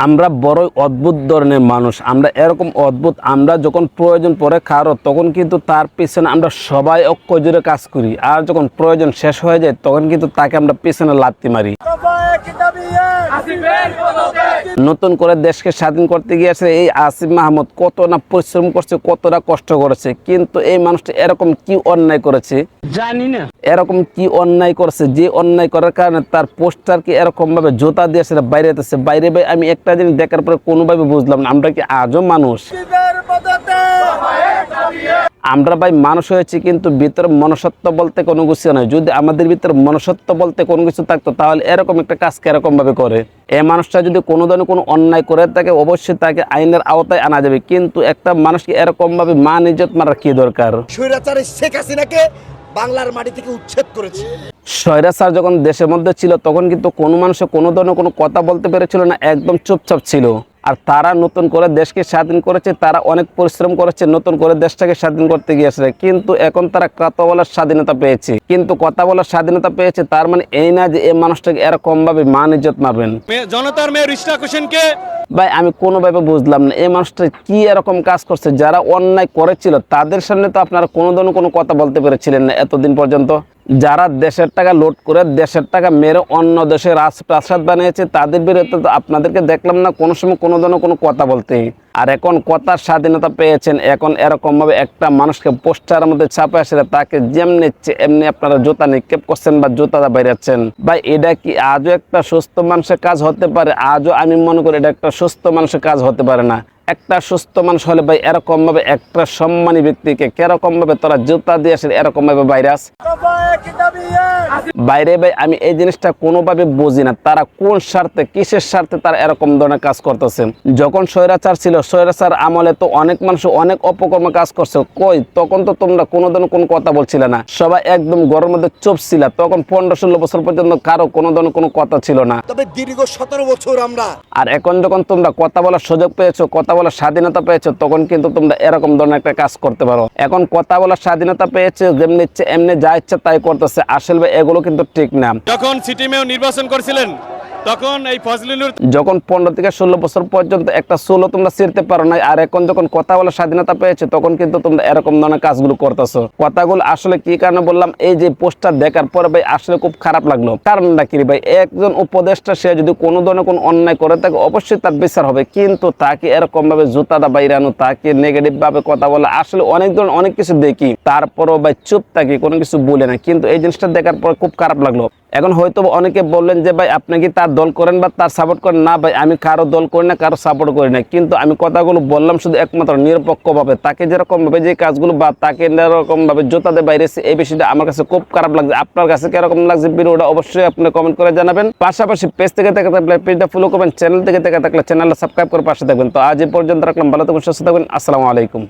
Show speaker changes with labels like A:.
A: আমরা বড়ই অদ্ভুত ধরনের মানুষ। আমরা এরকম অদ্ভুত, আমরা যখন প্রয়োজন পড়ে কারও, তখন কিন্তু তার পিছনে আমরা সবাই ঐক্য জুড়ে কাজ করি। আর যখন প্রয়োজন শেষ হয়ে যায়, তখন কিন্তু তাকে আমরা পিছনে লাত্তি মারি। নতুন করে দেশকে স্বাধীন করতে গিয়েছে এই আসিফ মাহমুদ। কত না পরিশ্রম করছে কতটা কষ্ট করেছে কিন্তু এই মানুষটা এরকম কি অন্যায় করেছে?
B: জানি না।
A: এরকম কি অন্যায় করছে? যে অন্যায় করার কারণে তার পোস্টার কি এরকম ভাবে জোতা দিয়ে সেটা বাইরে যেতেছে? বাইরে ভাই আমি একটা জিনিস দেখার পরে কোনোভাবে বুঝলাম না আমরা কি আজও মানুষ? আমরা ভাই মানুষ হয়েছি কিন্তু ভিতরে মনসত্ব বলতে কোনো কিছু নয় যদি আমাদের ভিতরে মনসত্ব বলতে কোনো কিছু থাকতো তাহলে এরকম একটা কাজ এরকম ভাবে করে? এ মানুষটা যদি কোনো ধরনের কোনো অন্যায় করে থাকে অবশ্যই তাকে আইনের আওতায় আনা যাবে। কিন্তু একটা মানুষকে এরকম ভাবে মান ইজ্জত মারার কি দরকার?
C: স্বৈরাচারী শেখ হাসিনাকে বাংলার মাটি থেকে উচ্ছেদ করেছে।
A: স্যার যখন দেশের মধ্যে ছিল তখন কিন্তু কোনো মানুষ কোনো ধরনের কোনো কথা বলতে পেরেছিল না একদম চুপচাপ ছিল। আর তারা নতুন করে দেশকে স্বাধীন করেছে তারা অনেক পরিশ্রম করেছে নতুন করে দেশটাকে স্বাধীন করতে গিয়েছে। কিন্তু এখন তারা কথা বলার স্বাধীনতা পেয়েছে। কিন্তু কথা বলার স্বাধীনতা পেয়েছে তার মানে এই না যে এই মানুষটাকে এরকম ভাবে মান ইজ্জত মারবেন।
D: জনতার মেয়ে রিস্টাক হোসেনকে
A: ভাই আমি কোনোভাবে বুঝলাম না এই মানুষটা কি এরকম কাজ করছে? যারা অন্যায় করেছিল তাদের সামনে তো আপনারা কোনো ধরনের কোনো কথা বলতে পেরেছিলেন না এতদিন পর্যন্ত। যারা দেশের টাকা লোড করে দেশের টাকা মেরে অন্য দেশে রাজপ্রাসাদ বানিয়েছে, তাদের বিরুদ্ধে আপনাদেরকে দেখলাম না, কোনো সময় কোনো ধরনের কোনো কথা বলতে আর এখন কথার স্বাধীনতা পেয়েছেন, এখন এরকমভাবে একটা মানুষকে পোস্টারের মধ্যে ছাপে আসে তাকে যেমনি এমনি আপনারা জুতা নিক্ষেপ করছেন বা জুতা বাইরাচ্ছেন। ভাই, এটা কি আজও একটা সুস্থ মানুষের কাজ হতে পারে? আজও আমি মনে করি এটা একটা সুস্থ মানুষের কাজ হতে পারে না। একটা সুস্থ মানুষ হলে ভাই এরকম ভাবে একটা সম্মানী ব্যক্তিকে কীরকম ভাবে তোরা জুতা দিয়ে আসে এরকম ভাবে ভাইরাস? বাইরে ভাই, আমি এই জিনিসটা কোনোভাবে বুঝি না। তারা কোন স্বার্থে, কিসের স্বার্থে তারা এরকম ধরনের কাজ করতেছে? যখন স্বৈরাচার ছিল স্বৈরাচার আমলে তো অনেক মানুষ অনেক অপকর্ম কাজ করছে। কই? তখন তো তোমরা কোনো ধরনের কোনো কথা বলছিলে না। সবাই একদম ঘরের মধ্যে চুপ ছিল তখন পনেরো ষোলো বছর পর্যন্ত কারও কোনো ধরনের কোনো কথা ছিল না।
C: তবে দীর্ঘ সতেরো বছর আমরা
A: আর এখন যখন তোমরা কথা বলার সুযোগ পেয়েছ কথা বলার স্বাধীনতা পেয়েছ তখন কিন্তু তোমরা এরকম ধরনের একটা কাজ করতে পারো। এখন কথা বলার স্বাধীনতা পেয়েছে যেমনি ইচ্ছে এমনি যা ইচ্ছা তাই করতেছে। আসলে এগুলো কিন্তু ঠিক না।
D: যখন সিটি মেয়র নির্বাচন করেছিলেন তখন এই ফজলিনুর
A: যখন পনেরো থেকে ষোলো বছর পর্যন্ত একটা সোলো তোমরা ছিঁড়তে পারো না আর এখন যখন কথা বলার স্বাধীনতা পেয়েছে, তখন কিন্তু তোমরা এরকম ধরনের কাজগুলো করতেছো। কথাগুলো আসলে কি কারণে বললাম, এই যে পোস্টার দেখার পরে ভাই আসলে খুব খারাপ লাগল। কারণটা কি ভাই? একজন উপদেষ্টা, সে যদি কোনো ধরনের কোনো অন্যায় করে থাকে, অবশ্যই তার বিচার হবে। কিন্তু তাকে এরকম ভাবে জুতাটা বাইরানো তাকে নেগেটিভ ভাবে কথা বলা, আসলে অনেক ধরনের অনেক কিছু দেখি। তারপরও ভাই চুপ থাকি, কোনো কিছু বলে না। কিন্তু এই জিনিসটা দেখার পর খুব খারাপ লাগল। এখন হয়তো অনেকে বললেন যে, ভাই, আপনি কি তার দল করেন বা তার সাপোর্ট করেন? না, ভাই, আমি কারও দল করি না, কারও সাপোর্ট করি না। কিন্তু আমি কথাগুলো বললাম শুধু একমাত্র নিরপেক্ষভাবে। তাকে যেরকম ভাবে যে কাজগুলো বা তাকে এরকম ভাবে জোতাতে বাইরেছে এই বিষয়টা আমার কাছে খুব খারাপ লাগছে। আপনার কাছে কীরকম লাগছে ভিডিওটা অবশ্যই আপনি কমেন্ট করে জানাবেন। পাশাপাশি পেজ থেকে থেকে থাকলে পেজটা ফলো করবেন। চ্যানেল থেকে থেকে থাকলে চ্যানেলটা সাবস্ক্রাইব করে পাশে থাকবেন। তো আজ এই পর্যন্ত রাখলাম। ভালো থাকবেন, সুস্থ থাকবেন। আসসালামু আলাইকুম।